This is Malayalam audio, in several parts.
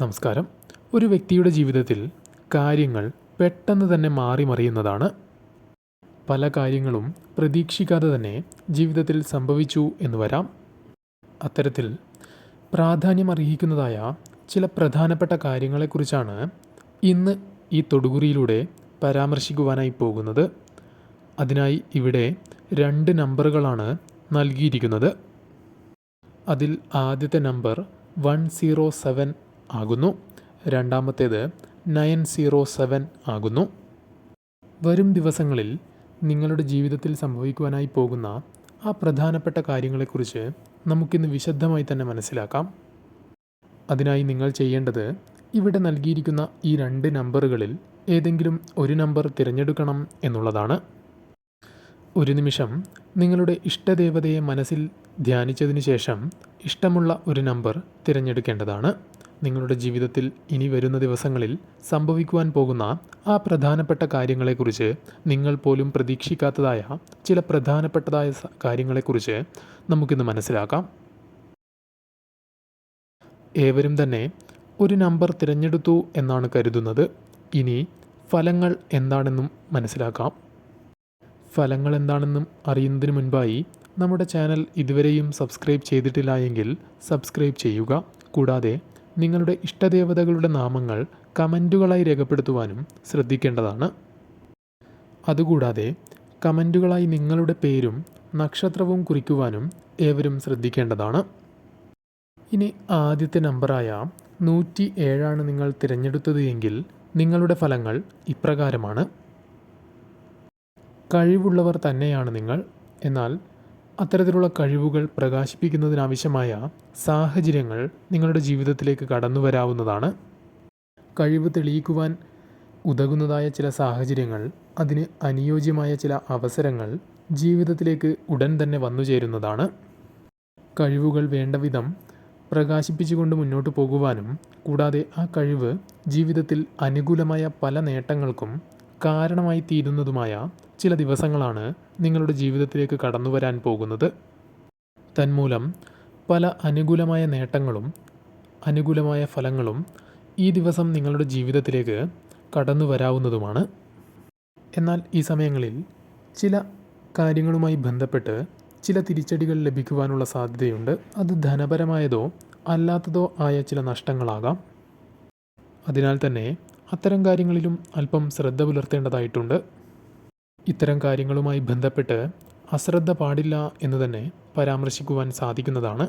നമസ്കാരം. ഒരു വ്യക്തിയുടെ ജീവിതത്തിൽ കാര്യങ്ങൾ പെട്ടെന്ന് തന്നെ മാറി മറിയുന്നതാണ്. പല കാര്യങ്ങളും പ്രതീക്ഷിക്കാതെ തന്നെ ജീവിതത്തിൽ സംഭവിച്ചു എന്ന് വരാം. അത്തരത്തിൽ പ്രാധാന്യം അർഹിക്കുന്നതായ ചില പ്രധാനപ്പെട്ട കാര്യങ്ങളെക്കുറിച്ചാണ് ഇന്ന് ഈ തൊടുകുറിയിലൂടെ പരാമർശിക്കുവാനായി പോകുന്നത്. അതിനായി ഇവിടെ രണ്ട് നമ്പറുകളാണ് നൽകിയിരിക്കുന്നത്. അതിൽ ആദ്യത്തെ നമ്പർ വൺ സീറോ സെവൻ ആകുന്നു. രണ്ടാമത്തേത് നയൻ സീറോ സെവൻ ആകുന്നു. വരും ദിവസങ്ങളിൽ നിങ്ങളുടെ ജീവിതത്തിൽ സംഭവിക്കുവാനായി പോകുന്ന ആ പ്രധാനപ്പെട്ട കാര്യങ്ങളെക്കുറിച്ച് നമുക്കിന്ന് വിശദമായി തന്നെ മനസ്സിലാക്കാം. അതിനായി നിങ്ങൾ ചെയ്യേണ്ടത് ഇവിടെ നൽകിയിരിക്കുന്ന ഈ രണ്ട് നമ്പറുകളിൽ ഏതെങ്കിലും ഒരു നമ്പർ തിരഞ്ഞെടുക്കണം എന്നുള്ളതാണ്. ഒരു നിമിഷം നിങ്ങളുടെ ഇഷ്ടദേവതയെ മനസ്സിൽ ധ്യാനിച്ചതിന് ശേഷം ഇഷ്ടമുള്ള ഒരു നമ്പർ തിരഞ്ഞെടുക്കേണ്ടതാണ്. നിങ്ങളുടെ ജീവിതത്തിൽ ഇനി വരുന്ന ദിവസങ്ങളിൽ സംഭവിക്കുവാൻ പോകുന്ന ആ പ്രധാനപ്പെട്ട കാര്യങ്ങളെക്കുറിച്ച് നിങ്ങൾ പോലും പ്രതീക്ഷിക്കാത്തതായ ചില പ്രധാനപ്പെട്ടതായ കാര്യങ്ങളെക്കുറിച്ച് നമുക്കിന്ന് മനസ്സിലാക്കാം. ഏവരും തന്നെ ഒരു നമ്പർ തിരഞ്ഞെടുത്തു എന്നാണ് കരുതുന്നത്. ഇനി ഫലങ്ങൾ എന്താണെന്നും മനസ്സിലാക്കാം. ഫലങ്ങൾ എന്താണെന്നും അറിയുന്നതിന് മുൻപായി നമ്മുടെ ചാനൽ ഇതുവരെയും സബ്സ്ക്രൈബ് ചെയ്തിട്ടില്ല എങ്കിൽ സബ്സ്ക്രൈബ് ചെയ്യുക. കൂടാതെ നിങ്ങളുടെ ഇഷ്ടദേവതകളുടെ നാമങ്ങൾ കമന്റുകളായി രേഖപ്പെടുത്തുവാനും ശ്രദ്ധിക്കേണ്ടതാണ്. അതുകൂടാതെ കമന്റുകളായി നിങ്ങളുടെ പേരും നക്ഷത്രവും കുറിക്കുവാനും ഏവരും ശ്രദ്ധിക്കേണ്ടതാണ്. ഇനി ആദ്യത്തെ നമ്പറായ നൂറ്റി ഏഴാണ് നിങ്ങൾ തിരഞ്ഞെടുത്തത് എങ്കിൽ നിങ്ങളുടെ ഫലങ്ങൾ ഇപ്രകാരമാണ്. കഴിവുള്ളവർ തന്നെയാണ് നിങ്ങൾ. എന്നാൽ അത്തരത്തിലുള്ള കഴിവുകൾ പ്രകാശിപ്പിക്കുന്നതിനാവശ്യമായ സാഹചര്യങ്ങൾ നിങ്ങളുടെ ജീവിതത്തിലേക്ക് കടന്നു വരാവുന്നതാണ്. കഴിവ് തെളിയിക്കുവാൻ ഉതകുന്നതായ ചില സാഹചര്യങ്ങൾ അതിന് അനുയോജ്യമായ ചില അവസരങ്ങൾ ജീവിതത്തിലേക്ക് ഉടൻ തന്നെ വന്നു ചേരുന്നതാണ്. കഴിവുകൾ വേണ്ട വിധം പ്രകാശിപ്പിച്ചുകൊണ്ട് മുന്നോട്ട് പോകുവാനും കൂടാതെ ആ കഴിവ് ജീവിതത്തിൽ അനുകൂലമായ പല നേട്ടങ്ങൾക്കും കാരണമായി തീരുന്നതുമായ ചില ദിവസങ്ങളാണ് നിങ്ങളുടെ ജീവിതത്തിലേക്ക് കടന്നു വരാൻ പോകുന്നത്. തന്മൂലം പല അനുകൂലമായ നേട്ടങ്ങളും അനുകൂലമായ ഫലങ്ങളും ഈ ദിവസം നിങ്ങളുടെ ജീവിതത്തിലേക്ക് കടന്നു വരാവുന്നതുമാണ്. എന്നാൽ ഈ സമയങ്ങളിൽ ചില കാര്യങ്ങളുമായി ബന്ധപ്പെട്ട് ചില തിരിച്ചടികൾ ലഭിക്കുവാനുള്ള സാധ്യതയുണ്ട്. അത് ധനപരമായതോ അല്ലാത്തതോ ആയ ചില നഷ്ടങ്ങളാകാം. അതിനാൽ തന്നെ അത്തരം കാര്യങ്ങളിലും അല്പം ശ്രദ്ധ പുലർത്തേണ്ടതായിട്ടുണ്ട്. ഇത്തരം കാര്യങ്ങളുമായി ബന്ധപ്പെട്ട് അശ്രദ്ധ പാടില്ല എന്ന് തന്നെ പരാമർശിക്കുവാൻ സാധിക്കുന്നതാണ്.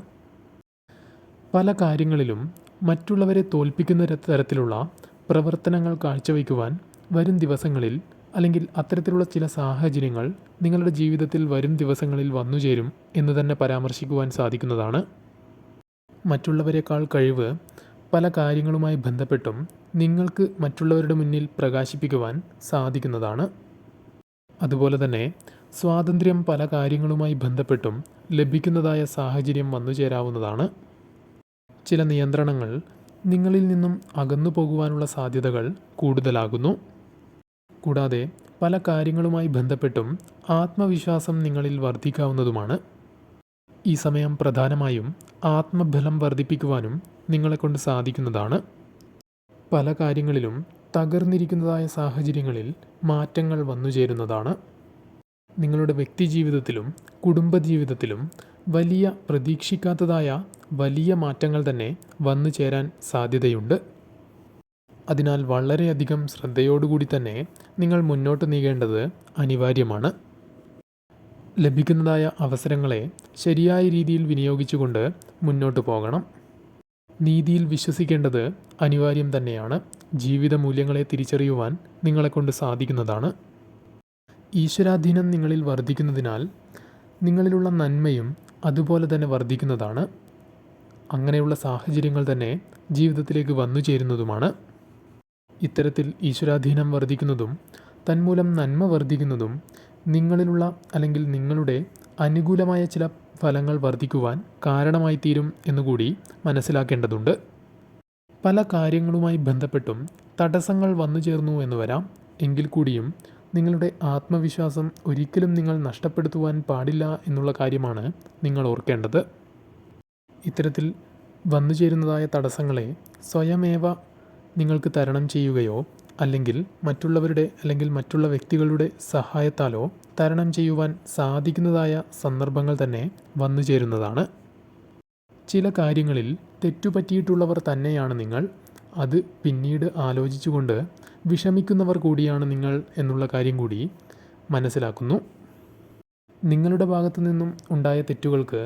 പല കാര്യങ്ങളിലും മറ്റുള്ളവരെ തോൽപ്പിക്കുന്ന തരത്തിലുള്ള പ്രവർത്തനങ്ങൾ കാഴ്ചവെക്കുവാൻ വരും ദിവസങ്ങളിൽ അല്ലെങ്കിൽ അത്തരത്തിലുള്ള ചില സാഹചര്യങ്ങൾ നിങ്ങളുടെ ജീവിതത്തിൽ വരും ദിവസങ്ങളിൽ വന്നുചേരും എന്ന് തന്നെ പരാമർശിക്കുവാൻ സാധിക്കുന്നതാണ്. മറ്റുള്ളവരെക്കാൾ കഴിവ് പല കാര്യങ്ങളുമായി ബന്ധപ്പെട്ടും നിങ്ങൾക്ക് മറ്റുള്ളവരുടെ മുന്നിൽ പ്രകാശിപ്പിക്കുവാൻ സാധിക്കുന്നതാണ്. അതുപോലെ തന്നെ സ്വാതന്ത്ര്യം പല കാര്യങ്ങളുമായി ബന്ധപ്പെട്ടും ലഭിക്കുന്നതായ സാഹചര്യം വന്നു ചേരാവുന്നതാണ്. ചില നിയന്ത്രണങ്ങൾ നിങ്ങളിൽ നിന്നും അകന്നു പോകുവാനുള്ള സാധ്യതകൾ കൂടുതലാകുന്നു. കൂടാതെ പല കാര്യങ്ങളുമായി ബന്ധപ്പെട്ടും ആത്മവിശ്വാസം നിങ്ങളിൽ വർദ്ധിക്കാവുന്നതുമാണ്. ഈ സമയം പ്രധാനമായും ആത്മബലം വർദ്ധിപ്പിക്കുവാനും നിങ്ങളെക്കൊണ്ട് സാധിക്കുന്നതാണ്. പല കാര്യങ്ങളിലും തകർന്നിരിക്കുന്നതായ സാഹചര്യങ്ങളിൽ മാറ്റങ്ങൾ വന്നു ചേരുന്നതാണ്. നിങ്ങളുടെ വ്യക്തിജീവിതത്തിലും കുടുംബജീവിതത്തിലും വലിയ പ്രതീക്ഷിക്കാത്തതായ വലിയ മാറ്റങ്ങൾ തന്നെ വന്നു ചേരാൻ സാധ്യതയുണ്ട്. അതിനാൽ വളരെയധികം ശ്രദ്ധയോടുകൂടി തന്നെ നിങ്ങൾ മുന്നോട്ട് നീങ്ങേണ്ടത് അനിവാര്യമാണ്. ലഭിക്കുന്നതായ അവസരങ്ങളെ ശരിയായ രീതിയിൽ വിനിയോഗിച്ചുകൊണ്ട് മുന്നോട്ട് പോകണം. നീതിയിൽ വിശ്വസിക്കേണ്ടത് അനിവാര്യം തന്നെയാണ്. ജീവിത മൂല്യങ്ങളെ തിരിച്ചറിയുവാൻ നിങ്ങളെക്കൊണ്ട് സാധിക്കുന്നതാണ്. ഈശ്വരാധീനം നിങ്ങളിൽ വർദ്ധിക്കുന്നതിനാൽ നിങ്ങളിലുള്ള നന്മയും അതുപോലെ തന്നെ വർദ്ധിക്കുന്നതാണ് അങ്ങനെയുള്ള സാഹചര്യങ്ങൾ തന്നെ ജീവിതത്തിലേക്ക് വന്നു ചേരുന്നതുമാണ്. ഇത്തരത്തിൽ ഈശ്വരാധീനം വർദ്ധിക്കുന്നതും തന്മൂലം നന്മ വർദ്ധിക്കുന്നതും നിങ്ങളിലുള്ള അല്ലെങ്കിൽ നിങ്ങളുടെ അനുകൂലമായ ചില ഫലങ്ങൾ വർദ്ധിക്കുവാൻ കാരണമായി തീരും എന്നുകൂടി മനസ്സിലാക്കേണ്ടതുണ്ട്. പല കാര്യങ്ങളുമായി ബന്ധപ്പെട്ടും തടസ്സങ്ങൾ വന്നു ചേർന്നു എന്ന് വരാം. എങ്കിൽ കൂടിയും നിങ്ങളുടെ ആത്മവിശ്വാസം ഒരിക്കലും നിങ്ങൾ നഷ്ടപ്പെടുത്തുവാൻ പാടില്ല എന്നുള്ള കാര്യമാണ് നിങ്ങൾ ഓർക്കേണ്ടത്. ഇത്തരത്തിൽ വന്നു ചേരുന്നതായ തടസ്സങ്ങളെ സ്വയമേവ നിങ്ങൾക്ക് തരണം ചെയ്യുകയോ അല്ലെങ്കിൽ മറ്റുള്ളവരുടെ അല്ലെങ്കിൽ മറ്റുള്ള വ്യക്തികളുടെ സഹായത്താലോ തരണം ചെയ്യുവാൻ സാധിക്കുന്നതായ സന്ദർഭങ്ങൾ തന്നെ വന്നു ചേരുന്നതാണ്. ചില കാര്യങ്ങളിൽ തെറ്റുപറ്റിയിട്ടുള്ളവർ തന്നെയാണ് നിങ്ങൾ. അത് പിന്നീട് ആലോചിച്ചുകൊണ്ട് വിഷമിക്കുന്നവർ കൂടിയാണ് നിങ്ങൾ എന്നുള്ള കാര്യം കൂടി മനസ്സിലാക്കുന്നു. നിങ്ങളുടെ ഭാഗത്തു നിന്നും ഉണ്ടായ തെറ്റുകൾക്ക്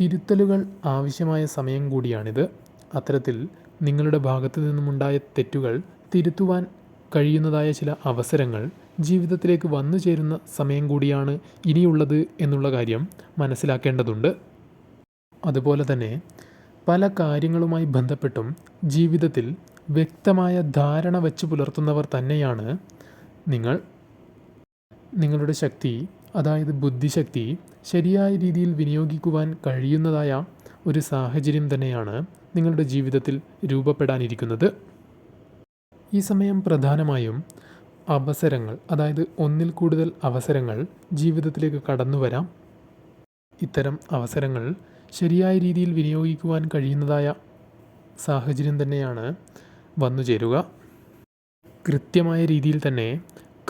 തിരുത്തലുകൾ ആവശ്യമായ സമയം കൂടിയാണിത്. അത്തരത്തിൽ നിങ്ങളുടെ ഭാഗത്തു നിന്നുമുണ്ടായ തെറ്റുകൾ തിരുത്തുവാൻ കഴിയുന്നതായ ചില അവസരങ്ങൾ ജീവിതത്തിലേക്ക് വന്നു ചേരുന്ന സമയം കൂടിയാണ് ഇനിയുള്ളത് എന്നുള്ള കാര്യം മനസ്സിലാക്കേണ്ടതുണ്ട്. അതുപോലെ തന്നെ പല കാര്യങ്ങളുമായി ബന്ധപ്പെട്ടും ജീവിതത്തിൽ വ്യക്തമായ ധാരണ വെച്ച് പുലർത്തുന്നവർ തന്നെയാണ് നിങ്ങൾ. നിങ്ങളുടെ ശക്തി അതായത് ബുദ്ധിശക്തി ശരിയായ രീതിയിൽ വിനിയോഗിക്കുവാൻ കഴിയുന്നതായ ഒരു സാഹചര്യം തന്നെയാണ് നിങ്ങളുടെ ജീവിതത്തിൽ രൂപപ്പെടാനിരിക്കുന്നത്. ഈ സമയം പ്രധാനമായും അവസരങ്ങൾ അതായത് ഒന്നിൽ കൂടുതൽ അവസരങ്ങൾ ജീവിതത്തിലേക്ക് കടന്നു വരാം. ഇത്തരം അവസരങ്ങൾ ശരിയായ രീതിയിൽ വിനിയോഗിക്കുവാൻ കഴിയുന്നതായ സാഹചര്യം തന്നെയാണ് വന്നു ചേരുക. കൃത്യമായ രീതിയിൽ തന്നെ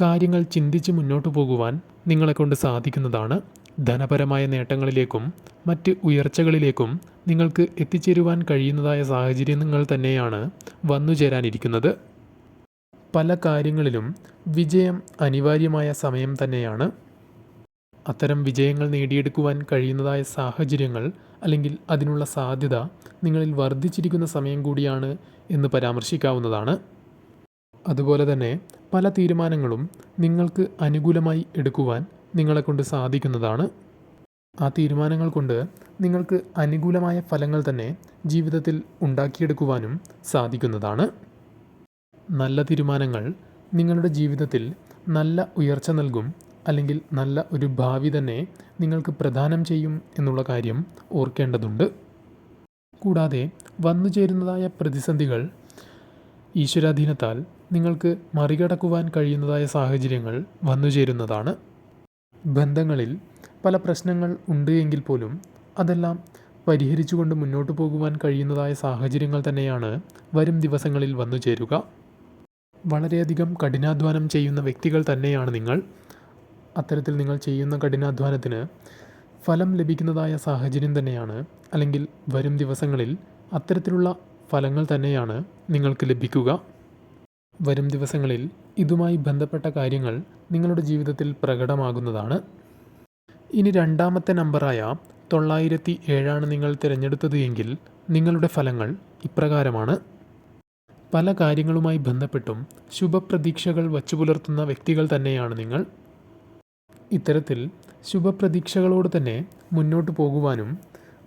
കാര്യങ്ങൾ ചിന്തിച്ച് മുന്നോട്ട് പോകുവാൻ നിങ്ങളെക്കൊണ്ട് സാധിക്കുന്നതാണ്. ധനപരമായ നേട്ടങ്ങളിലേക്കും മറ്റ് ഉയർച്ചകളിലേക്കും നിങ്ങൾക്ക് എത്തിച്ചേരുവാൻ കഴിയുന്നതായ സാഹചര്യങ്ങൾ തന്നെയാണ് വന്നു ചേരാനിരിക്കുന്നത്. പല കാര്യങ്ങളിലും വിജയം അനിവാര്യമായ സമയം തന്നെയാണ്. അത്തരം വിജയങ്ങൾ നേടിയെടുക്കുവാൻ കഴിയുന്നതായ സാഹചര്യങ്ങൾ അല്ലെങ്കിൽ അതിനുള്ള സാധ്യത നിങ്ങളിൽ വർദ്ധിച്ചിരിക്കുന്ന സമയം കൂടിയാണ് എന്ന് പരാമർശിക്കാവുന്നതാണ്. അതുപോലെ തന്നെ പല തീരുമാനങ്ങളും നിങ്ങൾക്ക് അനുകൂലമായി എടുക്കുവാൻ നിങ്ങളെക്കൊണ്ട് സാധിക്കുന്നതാണ്. ആ തീരുമാനങ്ങൾ കൊണ്ട് നിങ്ങൾക്ക് അനുകൂലമായ ഫലങ്ങൾ തന്നെ ജീവിതത്തിൽ ഉണ്ടാക്കിയെടുക്കുവാനും സാധിക്കുന്നതാണ്. നല്ല തീരുമാനങ്ങൾ നിങ്ങളുടെ ജീവിതത്തിൽ നല്ല ഉയർച്ച നൽകും അല്ലെങ്കിൽ നല്ല ഒരു ഭാവി തന്നെ നിങ്ങൾക്ക് പ്രദാനം ചെയ്യും എന്നുള്ള കാര്യം ഓർക്കേണ്ടതുണ്ട്. കൂടാതെ വന്നു ചേരുന്നതായ പ്രതിസന്ധികൾ ഈശ്വരാധീനത്താൽ നിങ്ങൾക്ക് മറികടക്കുവാൻ കഴിയുന്നതായ സാഹചര്യങ്ങൾ വന്നു ചേരുന്നതാണ്. ബന്ധങ്ങളിൽ പല പ്രശ്നങ്ങൾ ഉണ്ട് എങ്കിൽ പോലും അതെല്ലാം പരിഹരിച്ചുകൊണ്ട് മുന്നോട്ട് പോകുവാൻ കഴിയുന്നതായ സാഹചര്യങ്ങൾ തന്നെയാണ് വരും ദിവസങ്ങളിൽ വന്നു ചേരുക. വളരെയധികം കഠിനാധ്വാനം ചെയ്യുന്ന വ്യക്തികൾ തന്നെയാണ് നിങ്ങൾ. അത്തരത്തിൽ നിങ്ങൾ ചെയ്യുന്ന കഠിനാധ്വാനത്തിന് ഫലം ലഭിക്കുന്നതായ സാഹചര്യം തന്നെയാണ്. അല്ലെങ്കിൽ വരും ദിവസങ്ങളിൽ അത്തരത്തിലുള്ള ഫലങ്ങൾ തന്നെയാണ് നിങ്ങൾക്ക് ലഭിക്കുക. വരും ദിവസങ്ങളിൽ ഇതുമായി ബന്ധപ്പെട്ട കാര്യങ്ങൾ നിങ്ങളുടെ ജീവിതത്തിൽ പ്രകടമാകുന്നതാണ്. ഇനി രണ്ടാമത്തെ നമ്പറായ തൊള്ളായിരത്തി ഏഴാണ് നിങ്ങൾ തിരഞ്ഞെടുത്തത് എങ്കിൽ നിങ്ങളുടെ ഫലങ്ങൾ ഇപ്രകാരമാണ്. പല കാര്യങ്ങളുമായി ബന്ധപ്പെട്ടും ശുഭപ്രതീക്ഷകൾ വച്ചു പുലർത്തുന്ന വ്യക്തികൾ തന്നെയാണ് നിങ്ങൾ. ഇത്തരത്തിൽ ശുഭപ്രതീക്ഷകളോട് തന്നെ മുന്നോട്ട് പോകുവാനും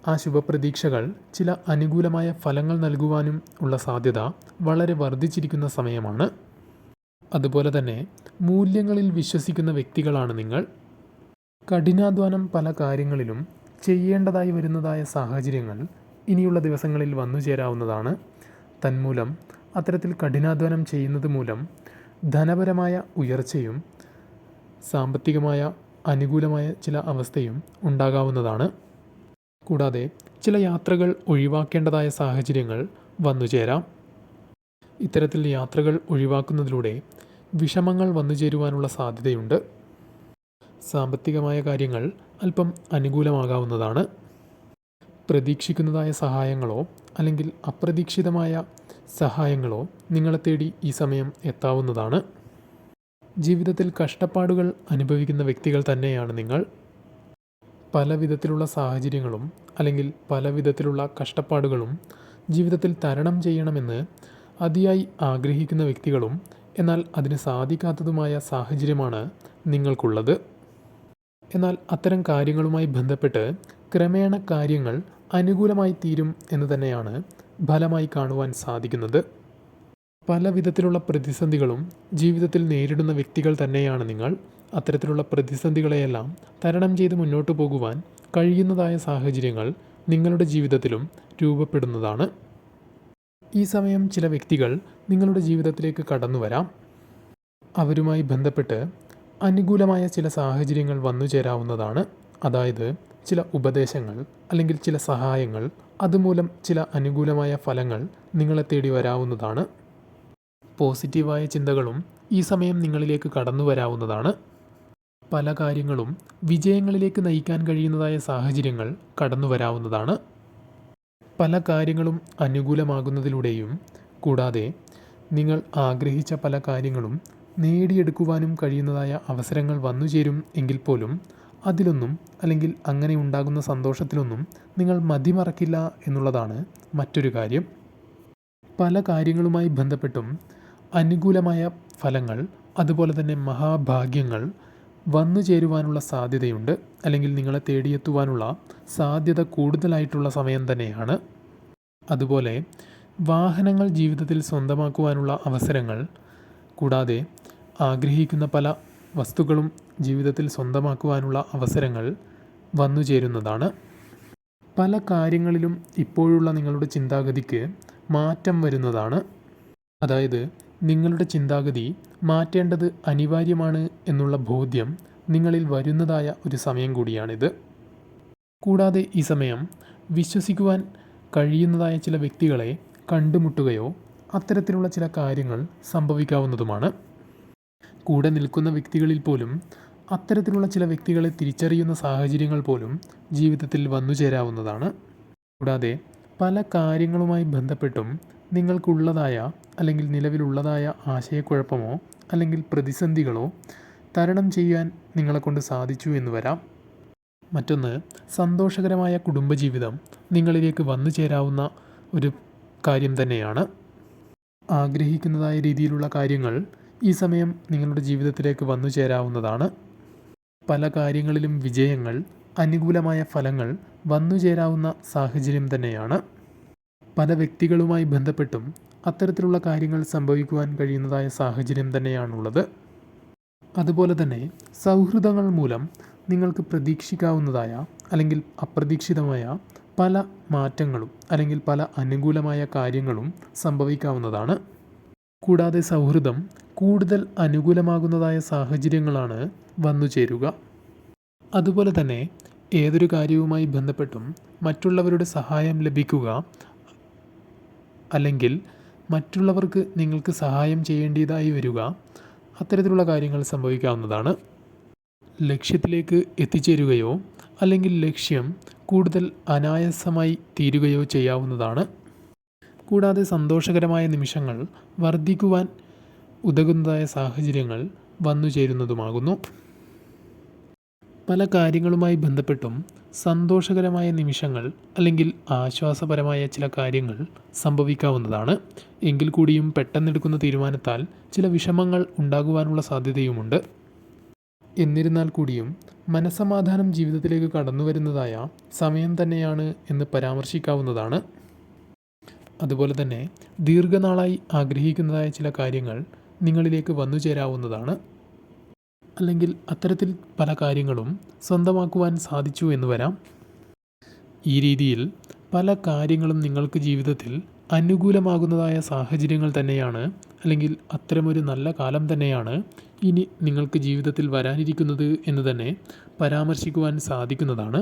ആ ശുഭപ്രതീക്ഷകൾ ചില അനുകൂലമായ ഫലങ്ങൾ നൽകുവാനും ഉള്ള സാധ്യത വളരെ വർദ്ധിച്ചിരിക്കുന്ന സമയമാണ്. അതുപോലെ തന്നെ മൂല്യങ്ങളിൽ വിശ്വസിക്കുന്ന വ്യക്തികളാണ് നിങ്ങൾ. കഠിനാധ്വാനം പല കാര്യങ്ങളിലും ചെയ്യേണ്ടതായി വരുന്നതായ സാഹചര്യങ്ങൾ ഇനിയുള്ള ദിവസങ്ങളിൽ വന്നു ചേരാവുന്നതാണ് തന്മൂലം അത്തരത്തിൽ കഠിനാധ്വാനം ചെയ്യുന്നത് മൂലം ധനപരമായ ഉയർച്ചയും സാമ്പത്തികമായ അനുകൂലമായ ചില അവസ്ഥയും ഉണ്ടാകാവുന്നതാണ്. കൂടാതെ ചില യാത്രകൾ ഒഴിവാക്കേണ്ടതായ സാഹചര്യങ്ങൾ വന്നുചേരാം ഇത്തരത്തിൽ യാത്രകൾ ഒഴിവാക്കുന്നതിലൂടെ വിഷമങ്ങൾ വന്നു ചേരുവാനുള്ള സാധ്യതയുണ്ട്. സാമ്പത്തികമായ കാര്യങ്ങൾ അല്പം അനുകൂലമാകാവുന്നതാണ്. പ്രതീക്ഷിക്കുന്നതായ സഹായങ്ങളോ അല്ലെങ്കിൽ അപ്രതീക്ഷിതമായ സഹായങ്ങളോ നിങ്ങളെ തേടി ഈ സമയം എത്താവുന്നതാണ്. ജീവിതത്തിൽ കഷ്ടപ്പാടുകൾ അനുഭവിക്കുന്ന വ്യക്തികൾ തന്നെയാണ് നിങ്ങൾ. പല വിധത്തിലുള്ള സാഹചര്യങ്ങളും അല്ലെങ്കിൽ പല വിധത്തിലുള്ള കഷ്ടപ്പാടുകളും ജീവിതത്തിൽ തരണം ചെയ്യണമെന്ന് അതിയായി ആഗ്രഹിക്കുന്ന വ്യക്തികളും എന്നാൽ അതിന് സാധിക്കാത്തതുമായ സാഹചര്യമാണ് നിങ്ങൾക്കുള്ളത്. എന്നാൽ അത്തരം കാര്യങ്ങളുമായി ബന്ധപ്പെട്ട് ക്രമേണ കാര്യങ്ങൾ അനുകൂലമായി തീരും എന്ന് തന്നെയാണ് ഫലമായി കാണുവാൻ സാധിക്കുന്നത്. പല വിധത്തിലുള്ള പ്രതിസന്ധികളും ജീവിതത്തിൽ നേരിടുന്ന വ്യക്തികൾ തന്നെയാണ് നിങ്ങൾ. അത്തരത്തിലുള്ള പ്രതിസന്ധികളെയെല്ലാം തരണം ചെയ്ത് മുന്നോട്ട് പോകുവാൻ കഴിയുന്നതായ സാഹചര്യങ്ങൾ നിങ്ങളുടെ ജീവിതത്തിലും രൂപപ്പെടുന്നതാണ്. ഈ സമയം ചില വ്യക്തികൾ നിങ്ങളുടെ ജീവിതത്തിലേക്ക് കടന്നു വരാം. അവരുമായി ബന്ധപ്പെട്ട് അനുകൂലമായ ചില സാഹചര്യങ്ങൾ വന്നു ചേരാവുന്നതാണ് അതായത് ചില ഉപദേശങ്ങൾ അല്ലെങ്കിൽ ചില സഹായങ്ങൾ അതുമൂലം ചില അനുകൂലമായ ഫലങ്ങൾ നിങ്ങളെ തേടി വരാവുന്നതാണ്. പോസിറ്റീവായ ചിന്തകളും ഈ സമയം നിങ്ങളിലേക്ക് കടന്നു വരാവുന്നതാണ്. പല കാര്യങ്ങളും വിജയങ്ങളിലേക്ക് നയിക്കാൻ കഴിയുന്നതായ സാഹചര്യങ്ങൾ കടന്നു വരാവുന്നതാണ്. പല കാര്യങ്ങളും അനുകൂലമാകുന്നതിലൂടെയും കൂടാതെ നിങ്ങൾ ആഗ്രഹിച്ച പല കാര്യങ്ങളും നേടിയെടുക്കുവാനും കഴിയുന്നതായ അവസരങ്ങൾ വന്നു ചേരും എങ്കിൽ പോലും അതിലൊന്നും അല്ലെങ്കിൽ അങ്ങനെ ഉണ്ടാകുന്ന സന്തോഷത്തിലൊന്നും നിങ്ങൾ മതിമറക്കില്ല എന്നുള്ളതാണ് മറ്റൊരു കാര്യം. പല കാര്യങ്ങളുമായി ബന്ധപ്പെട്ടും അനുകൂലമായ ഫലങ്ങൾ അതുപോലെ തന്നെ മഹാഭാഗ്യങ്ങൾ വന്നു ചേരുവാനുള്ള സാധ്യതയുണ്ട്. അല്ലെങ്കിൽ നിങ്ങളെ തേടിയെത്തുവാനുള്ള സാധ്യത കൂടുതലായിട്ടുള്ള സമയം തന്നെയാണ്. അതുപോലെ വാഹനങ്ങൾ ജീവിതത്തിൽ സ്വന്തമാക്കുവാനുള്ള അവസരങ്ങൾ കൂടാതെ ആഗ്രഹിക്കുന്ന പല വസ്തുക്കളും ജീവിതത്തിൽ സ്വന്തമാക്കുവാനുള്ള അവസരങ്ങൾ വന്നു ചേരുന്നതാണ്. പല കാര്യങ്ങളിലും ഇപ്പോഴുള്ള നിങ്ങളുടെ ചിന്താഗതിക്ക് മാറ്റം വരുന്നതാണ്. അതായത് നിങ്ങളുടെ ചിന്താഗതി മാറ്റേണ്ടത് അനിവാര്യമാണ് എന്നുള്ള ബോധ്യം നിങ്ങളിൽ വരുന്നതായ ഒരു സമയം കൂടിയാണിത്. കൂടാതെ ഈ സമയം വിശ്വസിക്കുവാൻ കഴിയുന്നതായ ചില വ്യക്തികളെ കണ്ടുമുട്ടുകയോ അത്തരത്തിലുള്ള ചില കാര്യങ്ങൾ സംഭവിക്കാവുന്നതുമാണ്. കൂടെ നിൽക്കുന്ന വ്യക്തികളിൽ പോലും അത്തരത്തിലുള്ള ചില വ്യക്തികളെ തിരിച്ചറിയുന്ന സാഹചര്യങ്ങൾ പോലും ജീവിതത്തിൽ വന്നു ചേരാവുന്നതാണ്. കൂടാതെ പല കാര്യങ്ങളുമായി ബന്ധപ്പെട്ടും നിങ്ങൾക്കുള്ളതായ അല്ലെങ്കിൽ നിലവിലുള്ളതായ ആശയക്കുഴപ്പമോ അല്ലെങ്കിൽ പ്രതിസന്ധികളോ തരണം ചെയ്യാൻ നിങ്ങളെക്കൊണ്ട് സാധിച്ചു എന്ന് വരാം. മറ്റൊന്ന് സന്തോഷകരമായ കുടുംബജീവിതം നിങ്ങളിലേക്ക് വന്നു ചേരാവുന്ന ഒരു കാര്യം തന്നെയാണ്. ആഗ്രഹിക്കുന്നതായ രീതിയിലുള്ള കാര്യങ്ങൾ ഈ സമയം നിങ്ങളുടെ ജീവിതത്തിലേക്ക് വന്നു ചേരാവുന്നതാണ്. പല കാര്യങ്ങളിലും വിജയങ്ങൾ അനുകൂലമായ ഫലങ്ങൾ വന്നു ചേരാവുന്ന സാഹചര്യം തന്നെയാണ്. പല വ്യക്തികളുമായി ബന്ധപ്പെട്ടും അത്തരത്തിലുള്ള കാര്യങ്ങൾ സംഭവിക്കുവാൻ കഴിയുന്നതായ സാഹചര്യം തന്നെയാണുള്ളത്. അതുപോലെ തന്നെ സൗഹൃദങ്ങൾ മൂലം നിങ്ങൾക്ക് പ്രതീക്ഷിക്കാവുന്നതായ അല്ലെങ്കിൽ അപ്രതീക്ഷിതമായ പല മാറ്റങ്ങളും അല്ലെങ്കിൽ പല അനുകൂലമായ കാര്യങ്ങളും സംഭവിക്കാവുന്നതാണ്. കൂടാതെ സൗഹൃദം കൂടുതൽ അനുകൂലമാകുന്നതായ സാഹചര്യങ്ങളാണ് വന്നു ചേരുക. അതുപോലെ തന്നെ ഏതൊരു കാര്യവുമായി ബന്ധപ്പെട്ടും മറ്റുള്ളവരുടെ സഹായം ലഭിക്കുക അല്ലെങ്കിൽ മറ്റുള്ളവർക്ക് നിങ്ങൾക്ക് സഹായം ചെയ്യേണ്ടതായി വരിക അത്തരത്തിലുള്ള കാര്യങ്ങൾ സംഭവിക്കാവുന്നതാണ്. ലക്ഷ്യത്തിലേക്ക് എത്തിച്ചേരുകയോ അല്ലെങ്കിൽ ലക്ഷ്യം കൂടുതൽ അനായാസമായി തീരുകയോ ചെയ്യാവുന്നതാണ്. കൂടാതെ സന്തോഷകരമായ നിമിഷങ്ങൾ വർദ്ധിക്കുവാൻ ഉതകുന്നതായ സാഹചര്യങ്ങൾ വന്നു ചേരുന്നതുമാകുന്നു. പല കാര്യങ്ങളുമായി ബന്ധപ്പെട്ടും സന്തോഷകരമായ നിമിഷങ്ങൾ അല്ലെങ്കിൽ ആശ്വാസപരമായ ചില കാര്യങ്ങൾ സംഭവിക്കാവുന്നതാണ്. എങ്കിൽ കൂടിയും പെട്ടെന്നെടുക്കുന്ന തീരുമാനത്താൽ ചില വിഷമങ്ങൾ ഉണ്ടാകുവാനുള്ള സാധ്യതയുമുണ്ട്. എന്നിരുന്നാൽ കൂടിയും മനസമാധാനം ജീവിതത്തിലേക്ക് കടന്നു വരുന്നതായ സമയം തന്നെയാണ് എന്ന് പരാമർശിക്കാവുന്നതാണ്. അതുപോലെ തന്നെ ദീർഘനാളായി ആഗ്രഹിക്കുന്നതായ ചില കാര്യങ്ങൾ നിങ്ങളിലേക്ക് വന്നു ചേരാവുന്നതാണ്. അല്ലെങ്കിൽ അത്തരത്തിൽ പല കാര്യങ്ങളും സ്വന്തമാക്കുവാൻ സാധിച്ചു എന്ന് വരാം. ഈ രീതിയിൽ പല കാര്യങ്ങളും നിങ്ങൾക്ക് ജീവിതത്തിൽ അനുകൂലമാകുന്നതായ സാഹചര്യങ്ങൾ തന്നെയാണ് അല്ലെങ്കിൽ അത്തരമൊരു നല്ല കാലം തന്നെയാണ് ഇനി നിങ്ങൾക്ക് ജീവിതത്തിൽ വരാനിരിക്കുന്നത് എന്ന് തന്നെ പരാമർശിക്കുവാൻ സാധിക്കുന്നതാണ്.